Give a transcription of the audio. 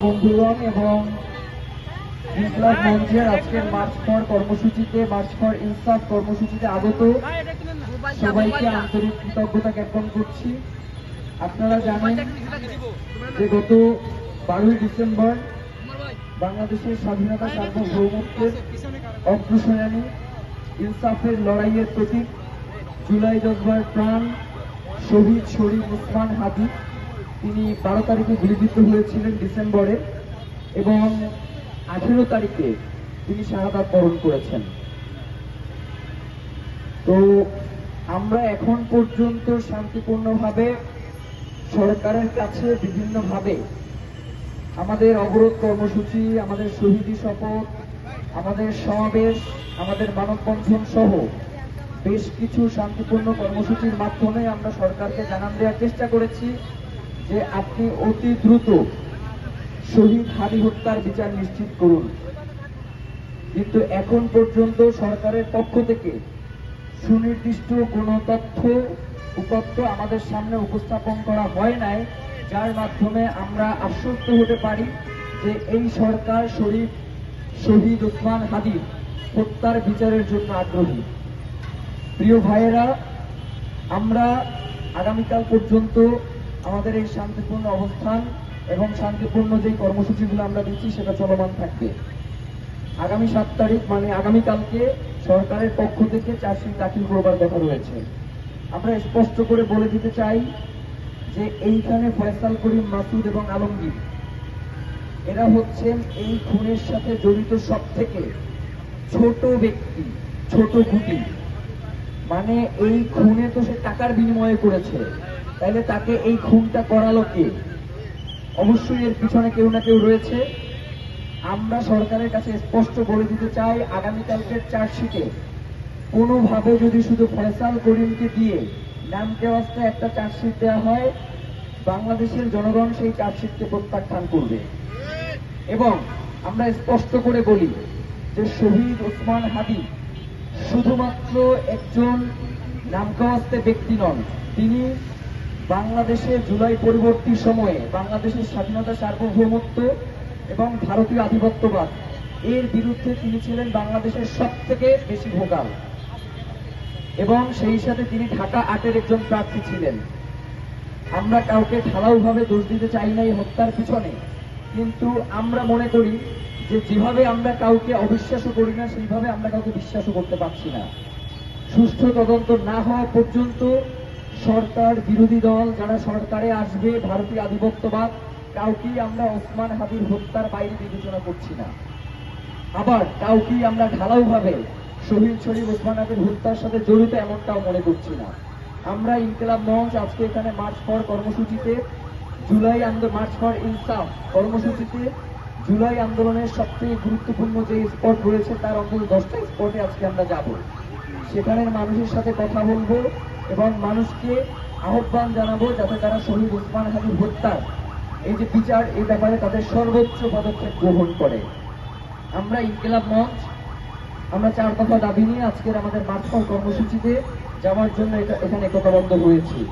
বন্ধুগণ এবং বিপ্লব মঞ্চের আজকের মার্চ ফর কর্মসূচিতে মার্চ ফর ইনসাফ কর্মসূচিতে আগত সবাইকে আন্তরিক কৃতজ্ঞতা জ্ঞাপন করছি। আপনারা জানেন যে গত বারোই ডিসেম্বর বাংলাদেশের স্বাধীনতা সার্বভৌমত্বের ইনসাফের লড়াইয়ের প্রতীক জুলাই জজবার প্রাণ শহীদ শরীফ উসমান হাদি। তিনি বারো তারিখে গুলিবিদ্ধ হয়েছিলেন ডিসেম্বরে এবং আঠেরো তারিখে তিনি শাহাদাত বরণ করেছেন। তো আমরা এখন পর্যন্ত শান্তিপূর্ণভাবে সরকারের কাছে বিভিন্নভাবে আমাদের অবরোধ কর্মসূচি, আমাদের শহীদি শপথ, আমাদের সমাবেশ, আমাদের মানববন্ধন সহ বেশ কিছু শান্তিপূর্ণ কর্মসূচির মাধ্যমে আমরা সরকারকে জানান দেওয়ার চেষ্টা করেছি। যে আপনি অতি দ্রুত শহীদ হাদি হত্যার বিচার নিশ্চিত করুন। কিন্তু এখন পর্যন্ত সরকারের পক্ষ থেকে সুনির্দিষ্ট কোনো তথ্য, উপাত্ত আমাদের সামনে উপস্থাপন করা হয় নাই, যার মাধ্যমে আমরা আশ্বস্ত হতে পারি যে এই সরকার শরীফ শহীদ উসমান হাদির হত্যার বিচারের জন্য আগ্রহী। প্রিয় ভাইয়েরা, আমরা আগামীকাল পর্যন্ত আমাদের এই শান্তিপূর্ণ অবস্থান এবং শান্তিপূর্ণ যে কর্মসূচিগুলো আমরা দিচ্ছি, সেটা চলমান থাকবে। আগামী সাত তারিখ মানে আগামীকালকে সরকারের পক্ষ থেকে চার্জশিট দাখিল করবার কথা রয়েছে। আমরা স্পষ্ট করে বলে দিতে চাই যে এইখানে ফয়সাল করিম মাসুদ এবং আলমগীর, এরা হচ্ছেন এই খুনের সাথে জড়িত সব থেকে ছোট ব্যক্তি, ছোট গুটি। মানে এই খুনে তো সে টাকার বিনিময়ে করেছে। তাহলে তাকে এই খুনটা করালো কে? অবশ্যই এর পিছনে কেউ না কেউ রয়েছে। আমরা সরকারের কাছে স্পষ্ট বলে দিতে চাই, আগামীকালকের চার্জশিটে কোনোভাবে যদি শুধু ফয়সাল করিমকে দিয়ে নামকে অস্তে একটা চার্জশিট দেওয়া হয়, বাংলাদেশের জনগণ সেই চার্জশিটকে প্রত্যাখ্যান করবে। এবং আমরা স্পষ্ট করে বলি যে শহীদ ওসমান হাদি শুধুমাত্র একজন নামকাওয়াস্তে ব্যক্তি নন, তিনি বাংলাদেশের জুলাই পরবর্তী সময়ে বাংলাদেশের স্বাধীনতা সার্বভৌমত্ব এবং ভারতীয় আধিপত্যবাদ, এর বিরুদ্ধে তিনি ছিলেন বাংলাদেশের সব থেকে বেশি ভোগাল। এবং সেই সাথে তিনি ঢাকা আটের একজন প্রার্থী ছিলেন। আমরা কাউকে ঢালাওভাবে দোষ দিতে চাই না এই হত্যার পিছনে, কিন্তু আমরা মনে করি যে যেভাবে আমরা কাউকে অবিশ্বাসও করি না, সেইভাবে আমরা কাউকে বিশ্বাসও করতে পারছি না। সুষ্ঠু তদন্ত না হওয়া পর্যন্ত সরকার বিরোধী দল যারা সরকারে আসবে, ভারতীয় আধিপত্যবাদ, কাউকেই আমরা ওসমান হাবির হত্যার বাইরে বিবেচনা করছি না। আবার কাউকেই আমরা ঢালাওভাবে শহীদ শরীফ ওসমান হাবির হত্যার সাথে জড়িত এমনটাও মনে করছি না। আমরা ইনকিলাব মঞ্চ আজকে এখানে মার্চ ফর কর্মসূচিতে, জুলাই আন্দোলন মার্চ ফর ইনসাফ কর্মসূচিতে, জুলাই আন্দোলনের সবচেয়ে গুরুত্বপূর্ণ যে স্পট রয়েছে তার অন্তত দশটা স্পটে আজকে আমরা যাব। সেখানের মানুষের সাথে কথা বলব এবং মানুষকে আহ্বান জানাব যাতে তারা শহীদ উসমান হাবিব হত্যার এই যে বিচার, এই ব্যাপারে তাদের সর্বোচ্চ পদক্ষেপ গ্রহণ করে। আমরা ইনকিলাব মঞ্চ, আমরা চার কথা দাবি নিয়ে আজকের আমাদের মাঠ কর্মসূচিতে যাওয়ার জন্য এটা এখানে একতাবদ্ধ হয়েছি।